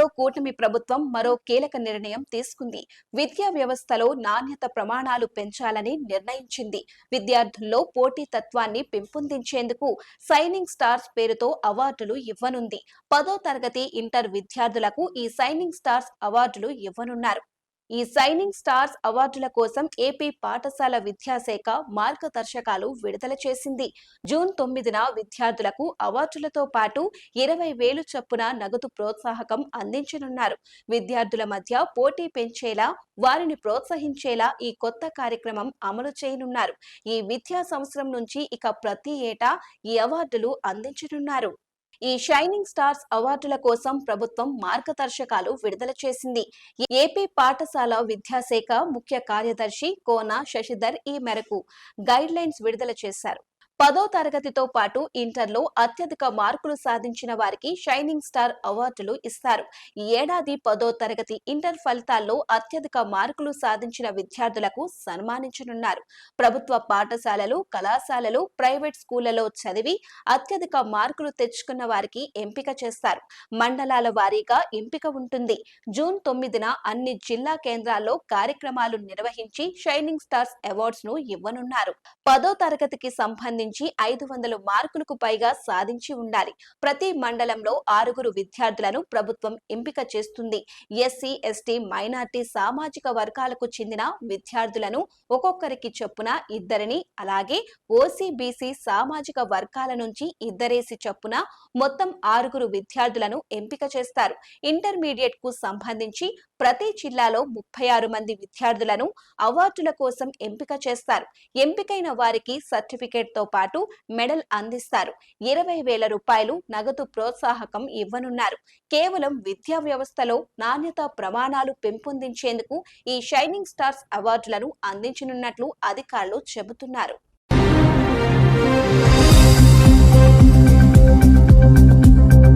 ఏపీలో కూటమి ప్రభుత్వం మరో కీలక నిర్ణయం తీసుకుంది. విద్యా వ్యవస్థలో నాణ్యత ప్రమాణాలు పెంచాలని నిర్ణయించింది. విద్యార్థుల్లో పోటీ తత్వాన్ని పెంపొందించేందుకు సైనింగ్ స్టార్స్ పేరుతో అవార్డులు ఇవ్వనుంది. పదో తరగతి ఇంటర్ విద్యార్థులకు ఈ సైనింగ్ స్టార్స్ అవార్డులు ఇవ్వనున్నారు. ఈ సైనింగ్ స్టార్స్ అవార్డుల కోసం ఏపీ పాఠశాల విద్యాశాఖ మార్గదర్శకాలు విడుదల చేసింది. జూన్ తొమ్మిదిన విద్యార్థులకు అవార్డులతో పాటు ఇరవై వేలు చొప్పున నగదు ప్రోత్సాహకం అందించనున్నారు. విద్యార్థుల మధ్య పోటీ పెంచేలా వారిని ప్రోత్సహించేలా ఈ కొత్త కార్యక్రమం అమలు చేయనున్నారు. ఈ విద్యా సంవత్సరం నుంచి ఇక ప్రతి ఏటా ఈ అవార్డులు అందించనున్నారు. ఈ షైనింగ్ స్టార్స్ అవార్డుల కోసం ప్రభుత్వం మార్గదర్శకాలు విడుదల చేసింది. ఏపీ పాఠశాల విద్యాశాఖ ముఖ్య కార్యదర్శి కోన శశిధర్ ఈ మేరకు గైడ్ లైన్స్ విడుదల చేశారు. పదో తరగతితో పాటు ఇంటర్లో అత్యధిక మార్కులు సాధించిన వారికి షైనింగ్ స్టార్ అవార్డులు ఇస్తారు. ఈ ఏడాది పదో తరగతి ఇంటర్ ఫలితాల్లో అత్యధిక మార్కులు సాధించిన విద్యార్థులకు సన్మానించనున్నారు. ప్రభుత్వ పాఠశాలలు కళాశాలలు ప్రైవేట్ స్కూళ్ళలో చదివి అత్యధిక మార్కులు తెచ్చుకున్న వారికి ఎంపిక చేస్తారు. మండలాల వారీగా ఎంపిక ఉంటుంది. జూన్ తొమ్మిదిన అన్ని జిల్లా కేంద్రాల్లో కార్యక్రమాలు నిర్వహించి షైనింగ్ స్టార్స్ అవార్డ్స్ను ఇవ్వనున్నారు. పదో తరగతికి సంబంధించి ఐదు వందల మార్కులకు పైగా సాధించి ఉండాలి. ప్రతి మండలంలో ఆరుగురు విద్యార్థులను ప్రభుత్వం ఎంపిక చేస్తుంది. ఎస్సీ ఎస్టీ మైనార్టీ సామాజిక వర్గాలకు చెందిన విద్యార్థులను ఒక్కొక్కరికి చొప్పున ఇద్దరిని అలాగే ఓసీ బీసీ సామాజిక వర్గాల నుంచి ఇద్దరేసి చొప్పున మొత్తం ఆరుగురు విద్యార్థులను ఎంపిక చేస్తారు. ఇంటర్మీడియట్కు సంబంధించి ప్రతి జిల్లాలో ముప్పై ఆరు మంది విద్యార్థులను అవార్డుల కోసం ఎంపిక చేస్తారు. ఎంపికైన వారికి సర్టిఫికేట్తో పాటు మెడల్ అందిస్తారు. ఇరవై వేల రూపాయలు నగదు ప్రోత్సాహకం ఇవ్వనున్నారు. కేవలం విద్యా వ్యవస్థలో నాణ్యత ప్రమాణాలు పెంపొందించేందుకు ఈ షైనింగ్ స్టార్స్ అవార్డులను అందించనున్నట్లు అధికారులు చెబుతున్నారు.